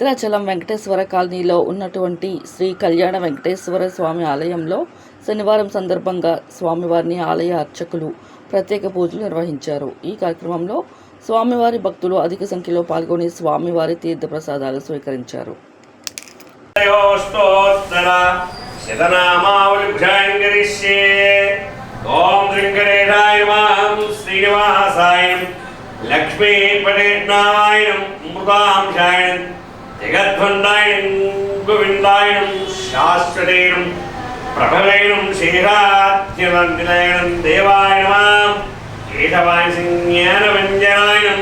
భద్రాచలం వెంకటేశ్వర కాలనీలో ఉన్నటువంటి శ్రీ కళ్యాణ వెంకటేశ్వర స్వామి ఆలయంలో శనివారం సందర్భంగా స్వామివారిని ఆలయ అర్చకులు ప్రత్యేక పూజలు నిర్వహించారు. ఈ కార్యక్రమంలో స్వామివారి భక్తులు అధిక సంఖ్యలో పాల్గొని స్వామివారి తీర్థప్రసాదాలు స్వీకరించారు. స్తోత్తర లక్ష్మీ కరిష్యే ఓం ജഗദ്ഭണ്ഡായനും ഗോവിന്ദായനും ശാശ്വതേനും പ്രഭവേനും ശേഷാത്യനന്ദിനയനും ദേവായ നമഃ കേശവായ സിംജ്ഞാനവ്യഞ്ജനായനും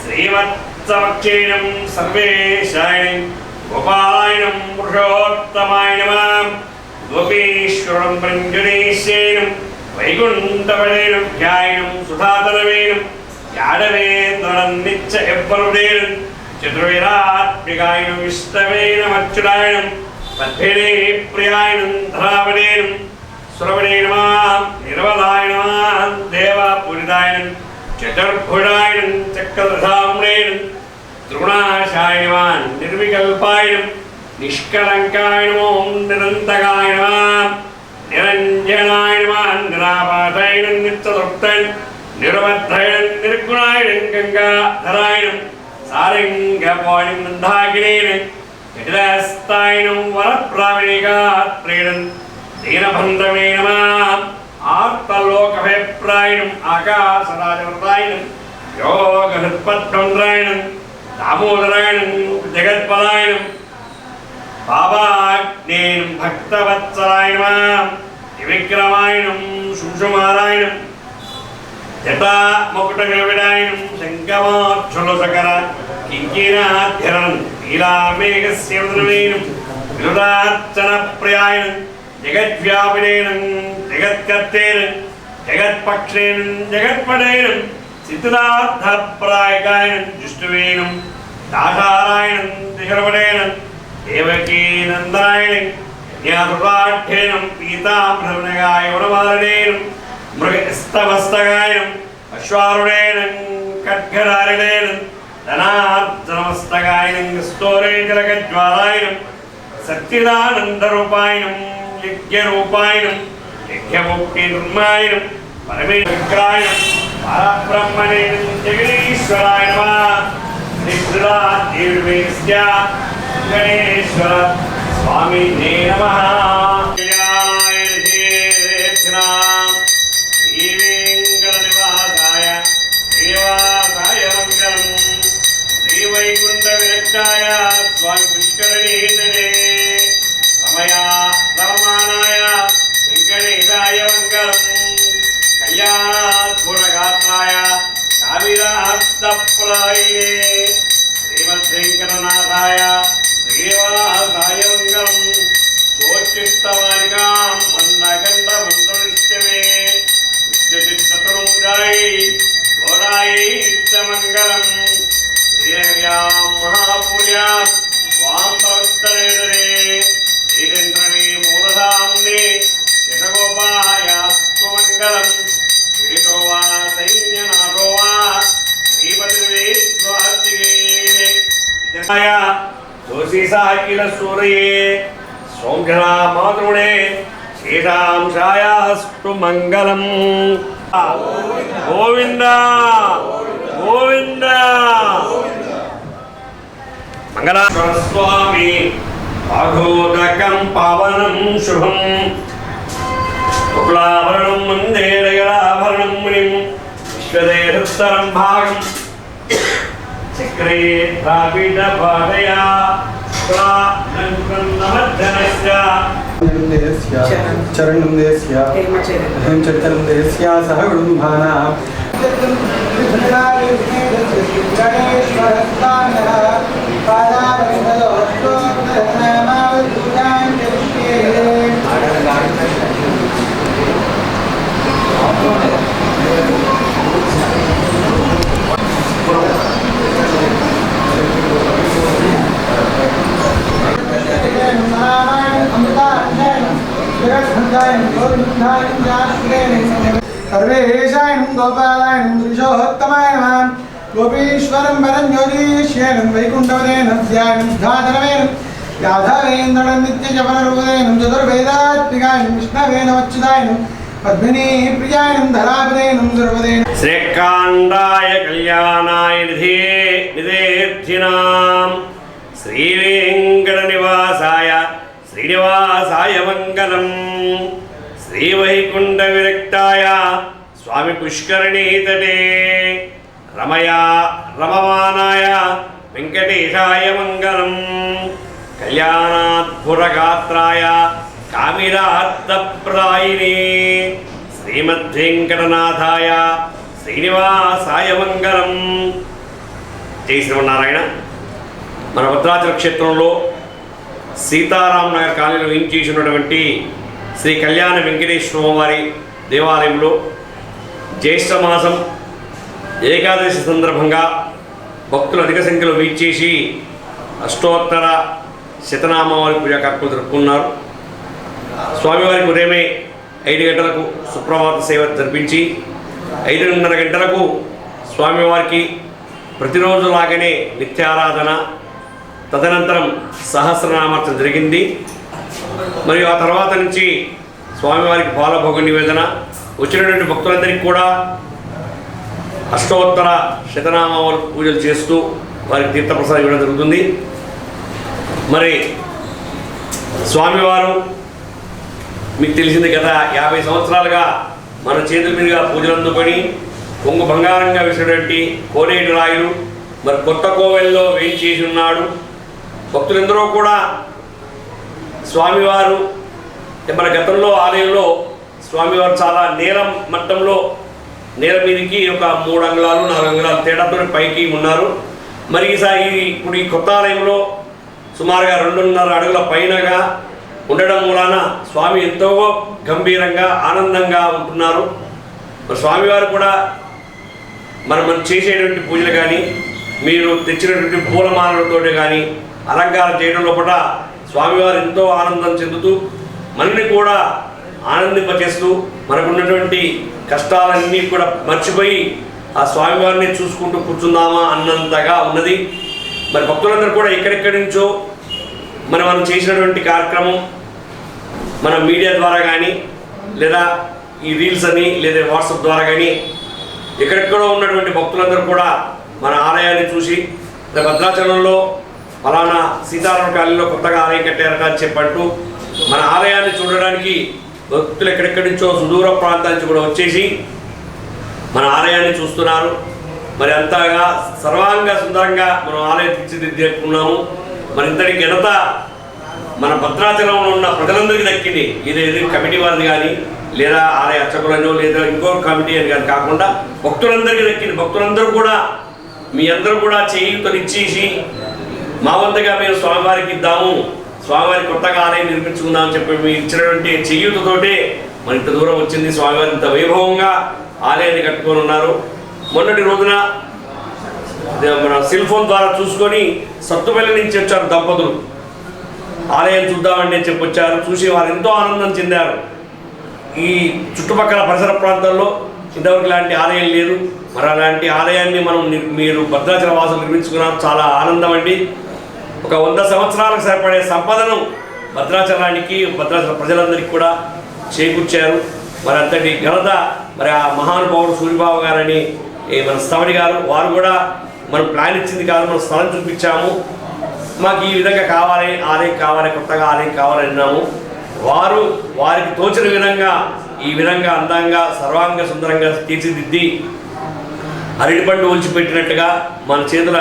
ശ്രീമത്സമക്ഷേനും സർവേശായനും ഗോപാലായനും പുരുഷോത്തമായ നമഃ ഗോപീശ്വരം പ്രഞ്ജുനീശ്വരനും വൈകുണ്ഠപഴേനും ധ്യായനും സുധാതരവേനും യാദവേ നടന്നിച്ച എപ്പറുടേനും ధ్యాయనం సుధాతనవేనం యాడవేంద్రం నిత్య ఎవ్వరుడేనం చతుర్వేదాత్మికాయనం విష్ణవేనమచ్యుతాయనం పద్భినే ప్రియాయనం ధరావణేనం సురవణే నమః నిర్మలాయ నమః చక్రధామ్రేణం ద్రోణాశాయవాన్ నిర్వికల్పాయనం నిష్కలంకాయ నమో నిరంతకాయ నమః నిరంజనాయ నమః నిరాపాదాయనం నిత్యదృప్తన్ నిరవద్ధయనం నిర్గుణాయనం గంగాధరాయనం సారంగపోయం మందాకినేన జటిలస్తాయనం వరప్రావణికాత్రేణం దీనబంధమే నమః ఆర్తలోకభిప్రాయణం ఆకాశరాజవృతాయనం యోగహృత్పద్భంద్రాయణం దామోదరాయణం జగత్పదాయనం బాబాజ్ఞేయం భక్తవత్సరాయణం విక్రమాయణం శుంశుమారాయణం జటా మకుటగవిడాయనం శంకమాక్షులసకర కింకినాధ్యరణం నీలామేఘస్య వినుదార్చన ప్రియాయనం జగద్వ్యాపినేనం జగత్కర్తేనం జగత్పక్షేనం జగత్పడేనం సిద్ధార్థప్రాయకాయనం జిష్ణువేనం దాసారాయణం దిశరవడేనం దేవకీ నందాయణం కన్యాసుపాఠ్యేనం పీతాంబరగాయ వనమాలనేనం మృగస్తమస్తగాయనం అశ్వారుడేనం ఖడ్గరారిడేనం ధనార్జనమస్తగాయనం స్తోరేజలగజ్వాలాయనం సత్యదానందరూపాయనం యజ్ఞరూపాయనం యజ్ఞముక్తి నిర్మాయనం పరమేశ్వరాయనం పరబ్రహ్మణే జగదీశ్వరాయ నమః. శ్రీశ్వరాదేవ్యేస్య గణేశ్వర స్వామి నమః. శ్రీవైకుంఠ స్వామి పుష్కరణీతనే. రమయా రమమానాయ వెంకటేశాయ మంగళం కళ్యాణాద్భుతగాత్రాయ కావిరాప్తప్రాయే శ్రీమద్వెంకటనాథాయ శ్రీనివాసాయ మంగళం సోచిష్టవాలికాం మందగండ మంత్రనిష్టమే విష్ణుచిత్తతనుజాయి ఘోరాయి ఇష్టమంగళం శ్రీరవ్యాం మహాపూర్యాం స్వాం ప్రవస్తనే మూలధామ్నే శతగోపాయాస్తు మంగళం పీడితో వా సైన్యనాథో వా శ్రీపతివే స్వాతిగే సూరయే. సౌంఘ్రా మాతృడే. శ్రీరాంశాయాస్తు మంగళం. గోవింద. మంగళాశ్వర స్వామి అఘోదకం పవనం శుభం. శుక్లాభరణం మందేరగరాభరణం మునిం. విశ్వదేహత్తరం భాగం. చక్రే ద్రావిడ పాదయా. నమర్దనస్య. దేశ్య చరణం. దేశ్య. హేమచరితనం దేశ్య సహ గుడుంబానా సర్వేషాయణం గోపాలాయనం పురుషోత్తమాయ నమః గోపీశ్వరం వరం జ్యోతిష్యేణం వైకుంఠవరేణం ధ్యానం ధాధనవేనం యాదవేంద్రం నిత్యజపనరూపదేనం చతుర్వేదాత్మికాయనం విష్ణవేన వచ్చుదాయనం పద్మినీ ప్రియాయనం ధరాపదేనం దుర్వదేనం శ్రీకాండాయ కళ్యాణాయ నిధే నిధేర్థినాం శ్రీవేంకట నివాసాయ శ్రీనివాసాయ మంగళం శ్రీవైకుంఠ విరక్తాయ స్వామి పుష్కరణీతటే రమయా రమమానాయ వెంకటేశాయ మంగళం. కళ్యాణాద్భురగాత్రాయ కామిరార్థప్రాయినే శ్రీమద్వెంకటనాథాయ శ్రీనివాసాయ మంగళం. జై శ్రీమన్నారాయణ. మన భద్రాచల క్షేత్రంలో సీతారాం నగర్ కాలనీలో వేయించేసినటువంటి శ్రీ కళ్యాణ వెంకటేశ్వర వారి దేవాలయంలో జ్యేష్ఠ మాసం ఏకాదశి సందర్భంగా భక్తులు అధిక సంఖ్యలో వీచేసి అష్టోత్తర శతనామావళి పూజా కార్యక్రమం జరుపుకున్నారు. స్వామివారికి ఉదయమే ఐదు గంటలకు సుప్రభాత సేవ జరిపించి ఐదున్నర గంటలకు స్వామివారికి ప్రతిరోజు లాగానే నిత్యారాధన తదనంతరం సహస్రనామార్చన జరిగింది. మరియు ఆ తర్వాత నుంచి స్వామివారికి బాలభోగ నివేదన. వచ్చినటువంటి భక్తులందరికీ కూడా అష్టోత్తర శతనామావళి పూజలు చేస్తూ వారికి తీర్థప్రసాదం ఇవ్వడం జరుగుతుంది. మరి స్వామివారు మీకు తెలిసింది గత యాభై సంవత్సరాలుగా మన చేతుల మీదుగా పూజలు అందుకొని కొంగు బంగారంగా వేసినటువంటి కోనేటి రాయులు మరి కొత్త కోవెల్లో వేయించేసి ఉన్నాడు. భక్తులందరూ కూడా స్వామివారు మన గతంలో ఆలయంలో స్వామివారు చాలా నేరం మట్టంలో నేల మీదకి ఒక మూడు అంగుళాలు నాలుగు అంగుళాలు తేడాతో పైకి ఉన్నారు. మరి ఈసారి ఇప్పుడు ఈ కొత్త ఆలయంలో సుమారుగా రెండున్నర అడుగుల పైనగా ఉండడం మూలాన స్వామి ఎంతో గంభీరంగా ఆనందంగా ఉంటున్నారు. మరి స్వామివారు కూడా మనం మనం చేసేటువంటి పూజలు కానీ మీరు తెచ్చినటువంటి పూలమాలలతో కానీ అలంకారం చేయడం లోపల స్వామివారు ఎంతో ఆనందం చెందుతూ మనల్ని కూడా ఆనందింపచేస్తూ మనకున్నటువంటి కష్టాలన్నీ కూడా మర్చిపోయి ఆ స్వామివారిని చూసుకుంటూ కూర్చుందామా అన్నంతగా ఉన్నది. మరి భక్తులందరూ కూడా ఎక్కడెక్కడి నుంచో మనం మనం చేసినటువంటి కార్యక్రమం మన మీడియా ద్వారా కానీ లేదా ఈ రీల్స్ అని లేదా వాట్సాప్ ద్వారా కానీ ఎక్కడెక్కడో ఉన్నటువంటి భక్తులందరూ కూడా మన ఆలయాన్ని చూసి భద్రాచలంలో ఫలానా సీతారామ కాలనీలో కొత్తగా ఆలయం కట్టారట అని చెప్పంటూ మన ఆలయాన్ని చూడడానికి భక్తులు ఎక్కడెక్కడి నుంచో సుదూర ప్రాంతాల నుంచి కూడా వచ్చేసి మన ఆలయాన్ని చూస్తున్నారు. మరి అంతగా సర్వాంగ సుందరంగా మనం ఆలయం తీర్చిదిద్దుకున్నాము మరి ఇంతటి ఘనత మన భద్రాచలంలో ఉన్న ప్రజలందరికీ దక్కింది. ఇది కమిటీ వారిది కానీ లేదా ఆలయ అర్చకులను లేదా ఇంకో కమిటీ అని కానీ కాకుండా భక్తులందరికీ దక్కింది. భక్తులందరూ కూడా మీ అందరూ కూడా చేయూతనిచ్చేసి మా వంతుగా మేము స్వామివారికి ఇద్దాము. స్వామివారి కొత్తగా ఆలయం నిర్మించుకుందామని చెప్పి మీరు ఇచ్చినటువంటి చేయూతతోటే మరి ఇంత దూరం వచ్చింది స్వామివారి ఇంత వైభవంగా ఆలయాన్ని కట్టుకొని ఉన్నారు. మొన్నటి రోజున మన సెల్ ఫోన్ ద్వారా చూసుకొని సత్తుపల్లి నుంచి వచ్చారు దంపతులు. ఆలయం చూద్దామని చెప్పి వచ్చారు. చూసి వారు ఎంతో ఆనందం చెందారు. ఈ చుట్టుపక్కల పరిసర ప్రాంతాల్లో ఇంతవరకు ఇలాంటి ఆలయం లేదు. మరి అలాంటి ఆలయాన్ని మనం మీరు భద్రాచల వాసులు నిర్మించుకున్నారు. చాలా ఆనందం అండి. ఒక వంద సంవత్సరాలకు సరిపడే సంపదను భద్రాచలానికి భద్రాచల ప్రజలందరికీ కూడా చేకూర్చారు. మరి అంతటి ఘనత మరి ఆ మహానుభావుడు సూర్యబాబు గారని ఈ మన స్థవడి గారు వారు కూడా మనం ప్లాన్ ఇచ్చింది కాదు మనం స్థలం చూపించాము. మాకు ఈ విధంగా కావాలి ఆలయం కావాలి కొత్తగా ఆలయం కావాలని అన్నాము. వారు వారికి తోచిన విధంగా ఈ విధంగా అందంగా సర్వాంగ సుందరంగా తీర్చిదిద్ది అరటిపండు ఒలిచిపెట్టినట్టుగా మన చేతుల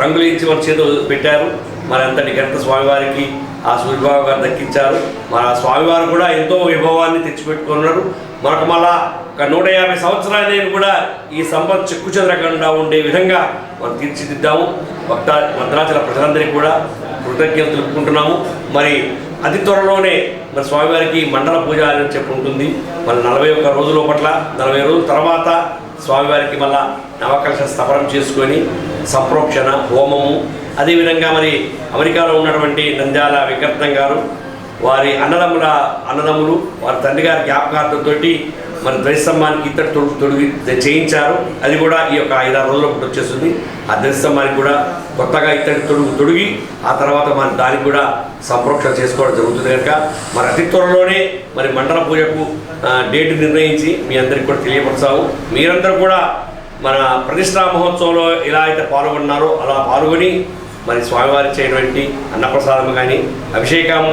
రంగులు ఇచ్చి మన చేతులు పెట్టారు. మరి అంతటి ఘనత స్వామివారికి ఆ సూర్యబాబు గారు దక్కించారు. మరి ఆ స్వామివారు కూడా ఎంతో విభవాన్ని తెచ్చిపెట్టుకున్నారు. మనకు మళ్ళా ఒక నూట యాభై సంవత్సరాలు కూడా ఈ సంపద చెక్కు చెదరకుండా ఉండే విధంగా మనం తీర్చిదిద్దాము. భక్త భద్రాచల ప్రజలందరికీ కూడా కృతజ్ఞతలు తెలుపుకుంటున్నాము. మరి అతి త్వరలోనే మరి స్వామివారికి మండల పూజ అని చెప్పి ఉంటుంది. మరి నలభై ఒక్క రోజుల పట్ల నలభై రోజుల తర్వాత స్వామివారికి మళ్ళా నవకలశ స్థపనం చేసుకొని సంప్రోక్షణ హోమము అదేవిధంగా మరి అమెరికాలో ఉన్నటువంటి నంద్యాల వెంకటం గారు వారి అన్నదమ్ముల అన్నదమ్ములు వారి తండ్రి గారి జ్ఞాపకార్థంతో మన ధ్వజస్తంభానికి ఇత్తడి తొడుగు తొడిగి చేయించారు. అది కూడా ఈ యొక్క ఐదారు రోజుల్లో ఒకటి వచ్చేస్తుంది. ఆ ధ్వజస్తంభానికి కూడా కొత్తగా ఇత్తడి తొడుగు తొడిగి ఆ తర్వాత మన దానికి కూడా సంప్రోక్షణ చేసుకోవడం జరుగుతుంది కనుక. మరి అతి త్వరలోనే మరి మండల పూజకు డేట్ నిర్ణయించి మీ అందరికి కూడా తెలియపరుస్తాము. మీరందరూ కూడా మన ప్రతిష్టా మహోత్సవంలో ఎలా అయితే పాల్గొన్నారో అలా పాల్గొని మరి స్వామివారి చేయటువంటి అన్నప్రసాదం కానీ అభిషేకం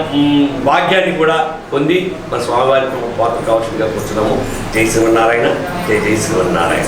భాగ్యాన్ని కూడా పొంది మరి స్వామివారికి పాత్ర కావాల్సిందిగా కూర్చున్నాము. జై శ్రీమన్నారాయణ జై జై శ్రీమన్నారాయణ.